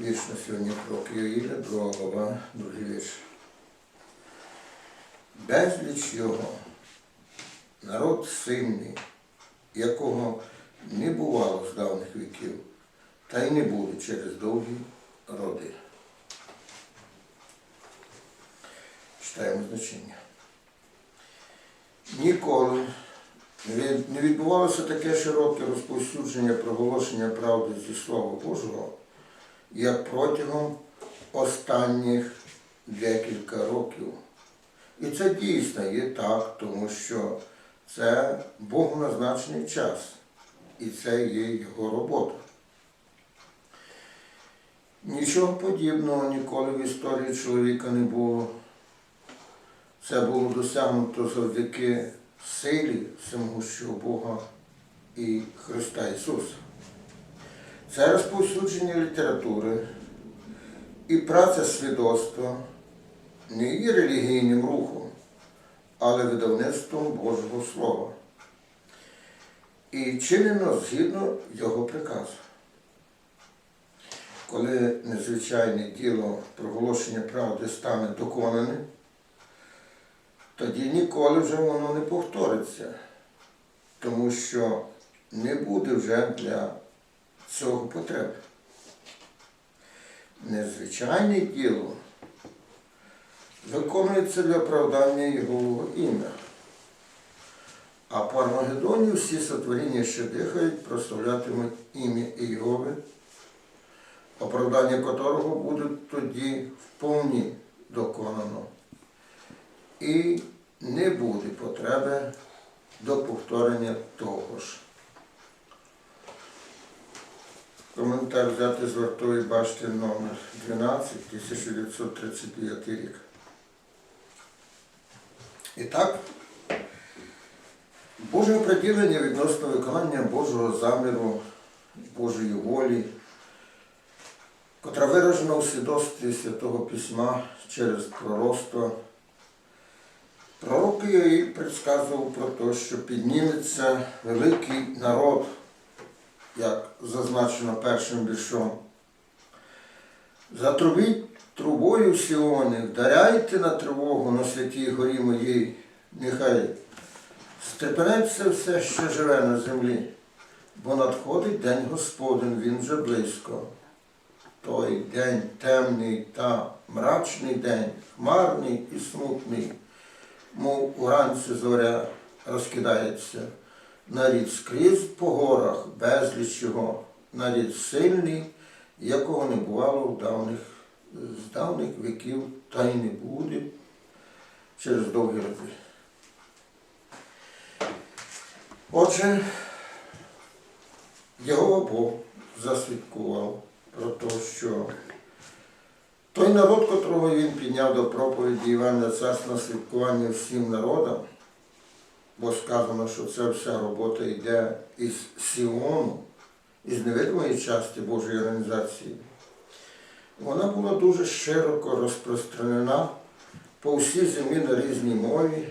Вірш на сьогодні про Киїля, друга глава, другий вірш. Безліч його, народ сильний, якого не бувало з давних віків, та й не буде через довгі роди. Читаємо значення. Ніколи не відбувалося таке широке розповсюдження проголошення правди зі Слова Божого, як протягом останніх декілька років. І це дійсно є так, тому що це Богу назначений час, і це є його робота. Нічого подібного ніколи в історії чоловіка не було. Це було досягнуто завдяки силі всемогущого Бога і Христа Ісуса. Це розповсюдження літератури і праця свідоцтва не є релігійним рухом, але видавництвом Божого Слова. І чинено згідно Його приказу. Коли незвичайне діло проголошення правди стане доконаним, тоді ніколи вже воно не повториться, тому що не буде вже для цього потреби. Незвичайне діло виконується для оправдання Його ім'я. А по Армагедоні всі сотворіння, що дихають, прославлятимуть ім'я Ігови, оправдання котрого буде тоді вповні доконано. І не буде потреби до повторення того ж. Коментар взяти з вартової башти номер 12, 1939 рік. І так, Боже приділення відносно виконання Божого заміру, Божої волі, котра виражена у свідоцтві Святого Письма через пророцтво. Пророк Іоїль предсказував про те, що підніметься великий народ, як зазначено першим віршом. Затрубіть трубою Сіони, вдаряйте на тривогу на святій горі моїй, нехай стрепенеться все, що живе на землі, бо надходить день Господин, він вже близько. Той день темний та мрачний день, хмарний і смутний, мов уранці зоря розкидається. Нарід скрізь по горах, безліч його, нарід сильний, якого не бувало в давних, з давних віків, та й не буде через довгі роки. Отже, його Бог засвідкував про те, що той народ, котрого він підняв до проповіді Івана Царства святкування всім народам, бо сказано, що ця вся робота йде із Сіону, із невидимої частини Божої організації. Вона була дуже широко розпространена по всій землі на різній мові,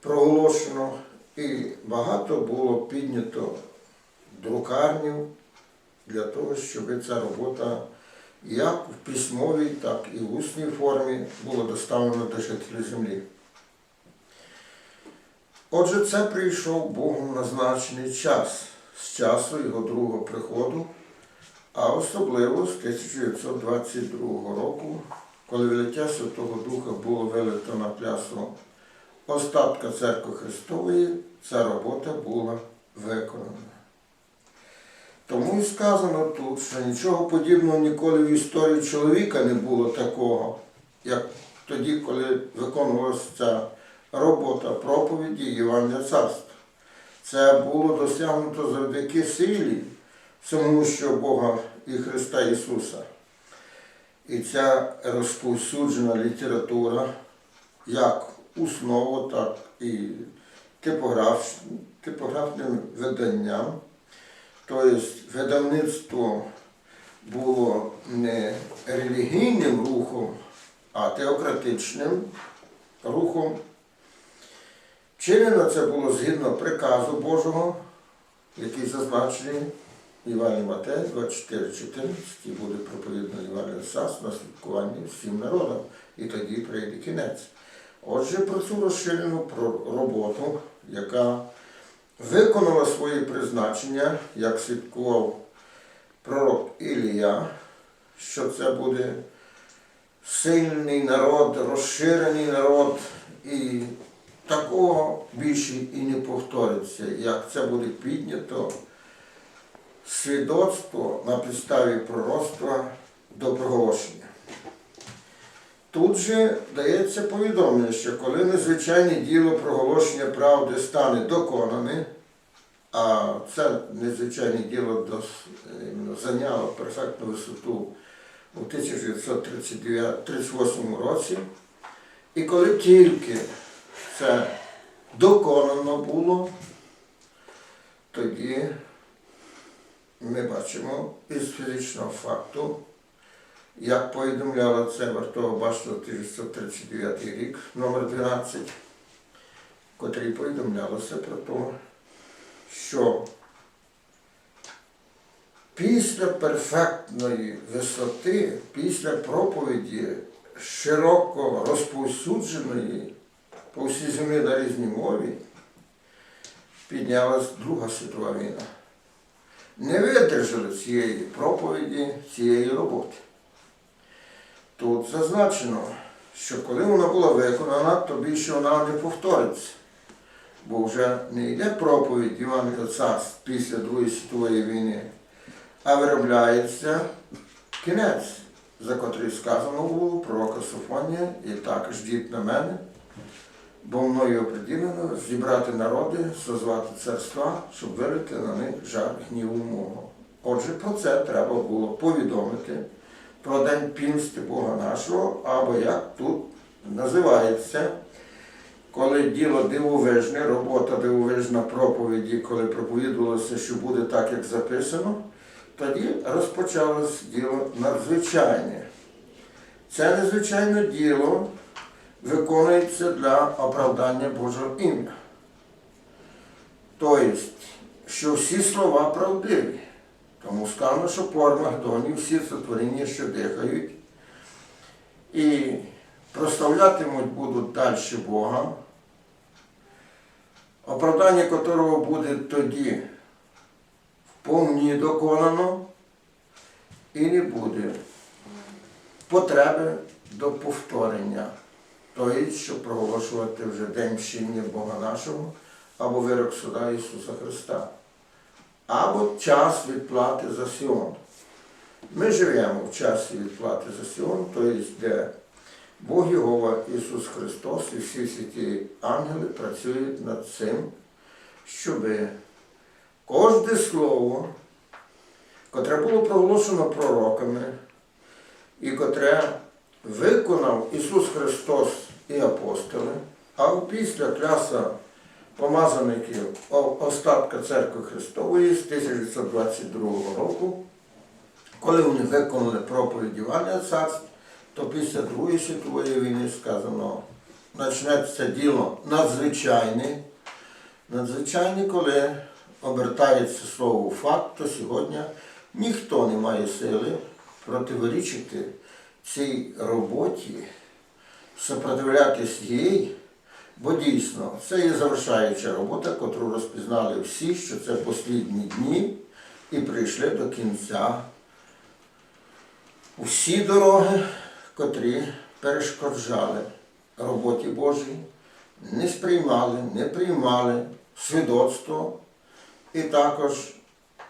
проголошено, і багато було піднято друкарнів для того, щоб ця робота як в письмовій, так і в усній формі була доставлена до жителів землі. Отже, це прийшов Богом назначений час з часу його другого приходу, а особливо з 1922 року, коли вилиття Святого Духа було вилито на плясу остатка церкви Христової, ця робота була виконана. Тому і сказано тут, що нічого подібного ніколи в історії чоловіка не було такого, як тоді, коли виконувалася ця робота проповіді Євангелія Царства. Це було досягнуто завдяки силі самого Бога і Христа Ісуса. І ця розповсюджена література, як уснова, так і типограф, типографним виданням. Тобто видавництво було не релігійним рухом, а теократичним рухом. Чинено це було згідно приказу Божого, який зазначений в Івані Матея 24.14 і буде проповідати. царств на святкування всім народам, і тоді прийде кінець. Отже, про цю розширену роботу, яка виконала своє призначення, як свідкував пророк Ілія, що це буде сильний народ, розширений народ, і такого більше і не повториться, як це буде піднято свідоцтво на підставі пророцтва до проголошення. Тут же дається повідомлення, що коли незвичайне діло проголошення правди стане доконане, а це незвичайне діло дос- зайняло перфектну висоту у 1938 році, і коли тільки це доконано було, тоді ми бачимо із фізичного факту, як повідомляло це вартова башня 1939 рік, номер 12, котрій повідомлялося про те, що після перфектної висоти, після проповіді широко розповсюдженої по всій землі на різній мові, піднялась Друга світова війна. Не видержали цієї проповіді, цієї роботи. Тут зазначено, що коли вона була виконана, то більше вона не повториться. Бо вже не йде проповідь Івана Царств після Другої світової війни, а виробляється кінець, за котрий сказано було пророка Софонія, і також дід на мене, бо мною оприділено зібрати народи, созвати царства, щоб вилити на них жар гніву мого. Отже, про це треба було повідомити про день пімсти Бога нашого, або як тут називається, коли діло дивовижне, робота дивовижна проповіді, коли проповідувалося, що буде так, як записано, тоді розпочалось діло надзвичайне. Це незвичайне діло виконується для оправдання Божого ім'я. Тобто, що всі слова правдиві. Тому сказано, що по Армагедоні всі сотворіння, що дихають, і прославлятимуть будуть далі Бога, оправдання котрого буде тоді вповні доконано, і не буде потреби до повторення, тобто, щоб проголошувати вже День вчення Бога нашого або вирок суда Ісуса Христа або час відплати за Сіон. Ми живемо в часі відплати за Сіон, тобто де Бог Єгова Ісус Христос і всі святі ангели працюють над цим, щоб кожне слово, котре було проголошено пророками, і котре виконав Ісус Христос і апостоли, а після кляса помазаників остатка Церкви Христової з 1922 року, коли вони виконали проповідь Івана Царств, то після Другої світової війни сказано, почнеться діло надзвичайне. Надзвичайне, коли обертається слово факт, то сьогодні ніхто не має сили противорічити цій роботі, сопротивлятись їй, Бо дійсно це є завершаюча робота, котру розпізнали всі, що це послідні дні і прийшли до кінця. Усі дороги, котрі перешкоджали роботі Божій, не сприймали, не приймали свідоцтво і також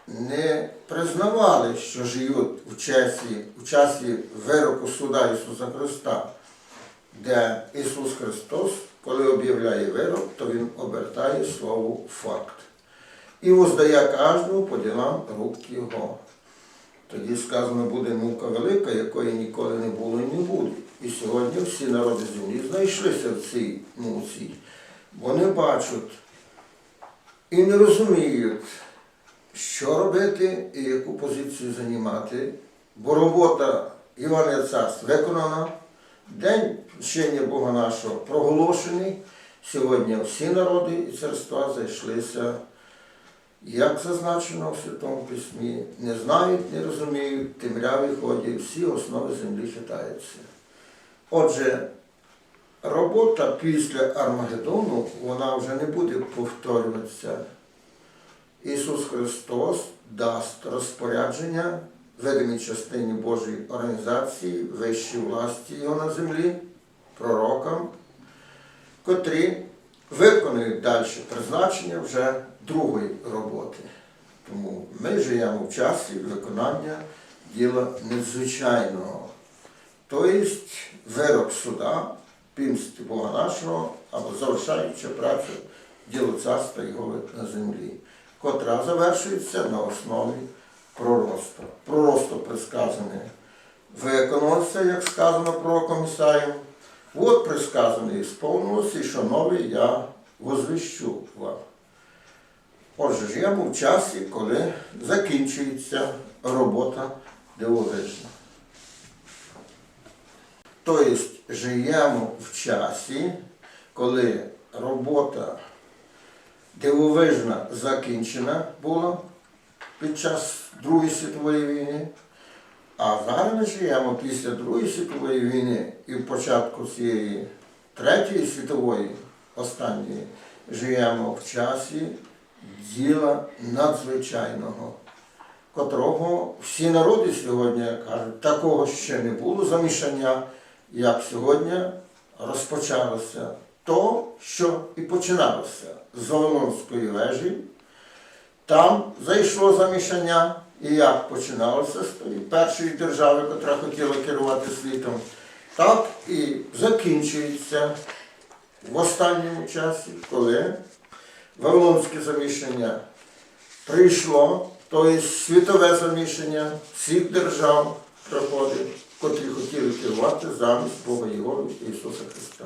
не признавали, що живуть в часі, в часі вироку суда Ісуса Христа де Ісус Христос, коли об'являє вирок, то Він обертає слово факт. І воздає кожному по ділам рук Його. Тоді сказано буде мука велика, якої ніколи не було і не буде. І сьогодні всі народи землі знайшлися в цій муці, бо не бачать і не розуміють, що робити і яку позицію займати, бо робота Івана Царств виконана. День вчення Бога нашого проголошений. Сьогодні всі народи і царства зайшлися як зазначено в Святому Письмі, не знають, не розуміють, темряві ходять, всі основи землі хитаються. Отже, робота після Армагеддону, вона вже не буде повторюватися. Ісус Христос дасть розпорядження видимій частині Божої організації, вищій власті Його на землі, пророкам, котрі виконують далі призначення вже другої роботи. Тому ми живемо в часі виконання діла надзвичайного. Тобто вирок суда, пімсти Бога нашого, або завершаючи працю діло царства Його на землі, котра завершується на основі пророцтва. Пророцтво предсказане виконалося, як сказано пророком Ісаєм. От предсказане і сповнилося, і що нове я возвіщу вам. Отже, живемо в часі, коли закінчується робота дивовижна. Тобто живемо в часі, коли робота дивовижна закінчена була під час Другої світової війни, а зараз ми живемо після Другої світової війни і в початку цієї Третьої світової, останньої, живемо в часі діла надзвичайного, котрого всі народи сьогодні кажуть, такого ще не було замішання, як сьогодні розпочалося то, що і починалося з Вавилонської вежі. Там зайшло замішання, і як починалося з першої держави, яка хотіла керувати світом, так і закінчується в останньому часі, коли Вавилонське замішання прийшло, тобто світове замішання всіх держав проходить, котрі хотіли керувати замість Бога Його Ісуса Христа.